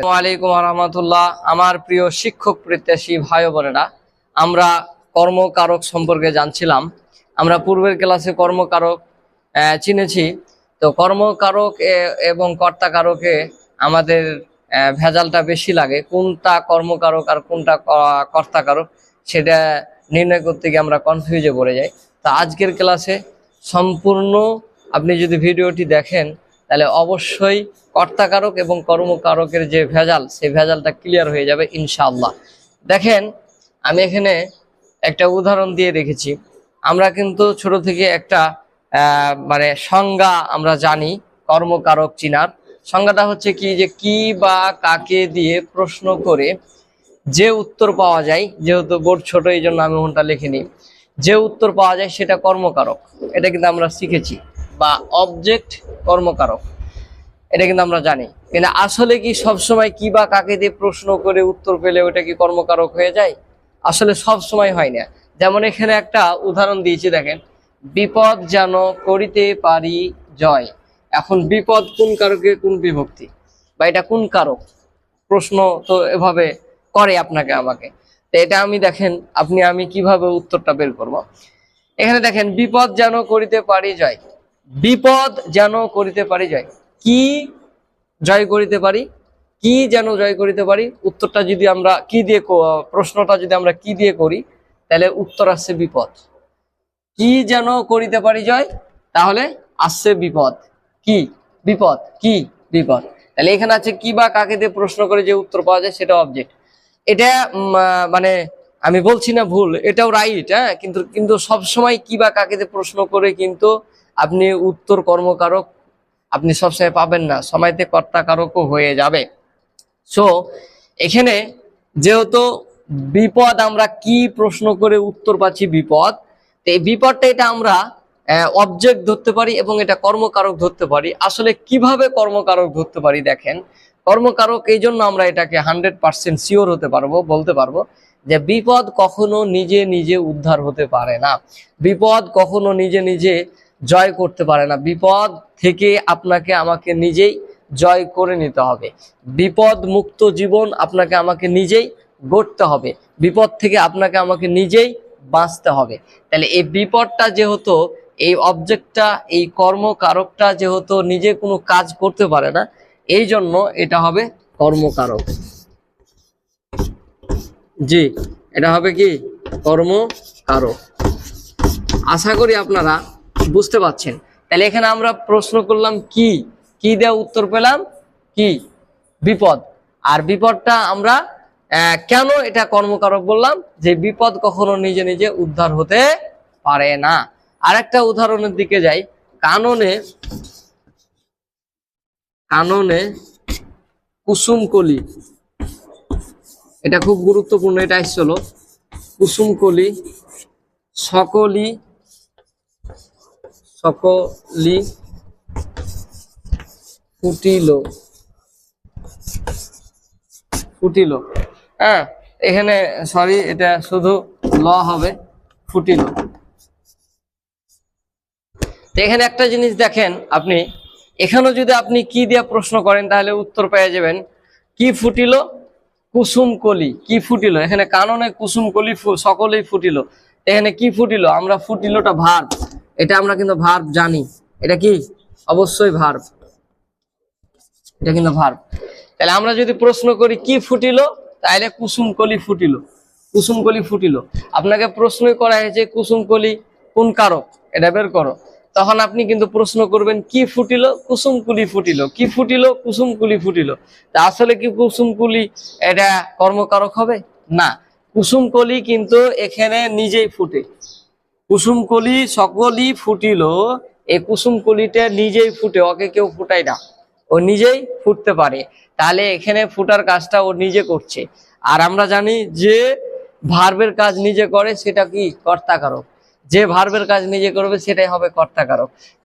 আলাইকুম রহমতুল্লাহ আমার প্রিয় শিক্ষক প্রত্যাশী ভাই বোনেরা, আমরা কর্মকারক সম্পর্কে জানছিলাম। আমরা পূর্বের ক্লাসে কর্মকারক চিনেছি। তো কর্মকারক এবং কর্তাকারকে আমাদের ভেজালটা বেশি লাগে। কোনটা কর্মকারক আর কোনটা কর্তাকারক সেটা নির্ণয় করতে গিয়ে আমরা কনফিউজে পড়ে যাই। তো আজকের ক্লাসে সম্পূর্ণ আপনি যদি ভিডিওটি দেখেন তাহলে অবশ্যই কর্তাকারক এবং কর্মকারকের যে ভেজাল, সেই ভেজালটা ক্লিয়ার হয়ে যাবে ইনশাআল্লাহ। দেখেন, আমি এখানে একটা উদাহরণ দিয়ে রেখেছি। আমরা কিন্তু ছোট থেকে একটা মানে সংজ্ঞা আমরা জানি, কর্মকারক চিনার। সংজ্ঞাটা হচ্ছে কি যে কি বা কাকে দিয়ে প্রশ্ন করে যে উত্তর পাওয়া যায়, যেহেতু বোর্ড ছোট এই জন্য আমি ওনটা লিখিনি। যে উত্তর পাওয়া যায় সেটা কর্মকারক। এটা কিন্তু আমরা শিখেছি। বা অবজেক্ট কর্মকারক। এটা কিন্তু আমরা জানি। কিন্তু আসলে কি সবসময় কি বা কাকে দিয়ে প্রশ্ন করে উত্তর পেলে ওটা কি কর্মকারক হয়ে যায়? আসলে সব সময় হয় না। যেমন এখানে একটা উদাহরণ দিয়েছি, দেখেন। বিপদ যেন করিতে পারি জয়। এখন বিপদ কোন কারকে, কোন বিভক্তি? বা এটা কোন কারক? প্রশ্ন তো এভাবে করে আপনাকে আমাকে। তো এটা আমি, দেখেন, আপনি আমি কীভাবে উত্তরটা বের করব? এখানে দেখেন, বিপদ যেন করিতে পারি জয়। বিপদ যেন করিতে পারি জয় কি জয় করিতে পারি? কি যেন জয় করিতে পারি? উত্তরটা যদি আমরা কি দিয়ে প্রশ্নটা যদি আমরা কি দিয়ে করি, তাহলে উত্তর আসছে বিপদ। কি যেন করিতে পারি জয়? তাহলে আসছে বিপদ। কি? বিপদ। কি? বিপদ। তাহলে এখানে আছে কি বা কাকে দিয়ে প্রশ্ন করে যে উত্তর পাওয়া যায় সেটা অবজেক্ট এটা মানে আমি বলছি না ভুল, এটাও রাইট হ্যাঁ? কিন্তু কিন্তু সব সময় কি বা কাকে প্রশ্ন করে কিন্তু আপনি উত্তর কর্মকারক আপনি সবসময় পাবেন না, সময়তে কর্তাকারকও হয়ে যাবে। সো এখানে যেহেতু বিপদ, আমরা কি প্রশ্ন করে উত্তর পাচ্ছি বিপদ, তো এই বিপদটা এটা আমরা অবজেক্ট ধরতে পারি এবং এটা কর্মকারক ধরতে পারি। আসলে কীভাবে কর্মকারক ধরতে পারি দেখেন, কর্মকারক এই জন্য আমরা এটাকে হান্ড্রেড পার্সেন্ট শিওর হতে পারব, বলতে পারব। যে বিপদ কখনো নিজে নিজে উদ্ধার হতে পারে না। বিপদ কখনো নিজে নিজে জয় করতে পারে না। বিপদ থেকে আপনাকে আমাকে নিজেই জয় করে নিতে হবে। বিপদ মুক্ত জীবন আপনাকে আমাকে নিজেই গড়তে হবে। বিপদ থেকে আপনাকে আমাকে নিজেই বাঁচতে হবে। তাহলে এই বিপদটা যেহেতু, এই অবজেক্টটা এই কর্মকারকটা যেহেতু নিজে কোনো কাজ করতে পারে না এই জন্য এটা হবে কর্মকারক। জি, এটা হবে কি? কর্মকারক আশা করি আপনারা বুঝতে পারছেন। তাহলে এখানে আমরা প্রশ্ন করলাম, কি? কি দেওয়া উত্তর পেলাম? কি? বিপদ। আর বিপদটা আমরা কেন এটা কর্মকারক বললাম? যে বিপদ কখনো নিজে নিজে উদ্ধার হতে পারে না। আরেকটা উদাহরণের দিকে যাই। কাননে কাননে কুসুমকলি এটা খুব গুরুত্বপূর্ণ, এটা আসছিল। কুসুমকলি সকলি সকলি ফুটিল। ফুটিল। হ্যাঁ এখানে সরি এটা শুধু ল হবে, ফুটিল। এখানে একটা জিনিস দেখেন আপনি। এখানেও যদি আপনি কি দিয়ে প্রশ্ন করেন, তাহলে উত্তর পেয়ে যাবেন। কি ফুটিল? কুসুম কলি, কি ফুটিল? এখানে কাননে কুসুম কলি সকলেই ফুটিল। এখানে কি ফুটিল? আমরা ফুটিলটা ভার্ব এটা আমরা কিন্তু ভার্ব জানি। এটা কি? অবশ্যই ভার্ব এটা কিন্তু ভার্ব তাহলে আমরা যদি প্রশ্ন করি, কি ফুটিল? তাহলে কুসুম কলি ফুটিল। কুসুম কলি ফুটিল। আপনাকে প্রশ্নই করা হয়েছে, কুসুম কলি কোন কারক? এটা বের করো। তখন আপনি কিন্তু প্রশ্ন করবেন, কি ফুটিল? কুসুম কুলি ফুটিল। কি ফুটিল? কুসুম কুলি ফুটিল। তা আসলে কি কুসুম কুলি এটা কর্মকারক হবে? না। কুসুম কলি কিন্তু এখানে নিজেই ফুটে। কুসুম কলি সকলই ফুটিল এই কুসুম কলিটা নিজেই ফুটে, ওকে কেউ ফুটায় না। ও নিজেই ফুটতে পারে। তাহলে এখানে ফুটার কাজটা ও নিজে করছে। আর আমরা জানি যে, ভার্বের কাজ নিজে করে, সেটা কি? কর্তাকারক। যে ভার্বের কাজ নিজে করবে সেটাই হবে কর্তাকারক।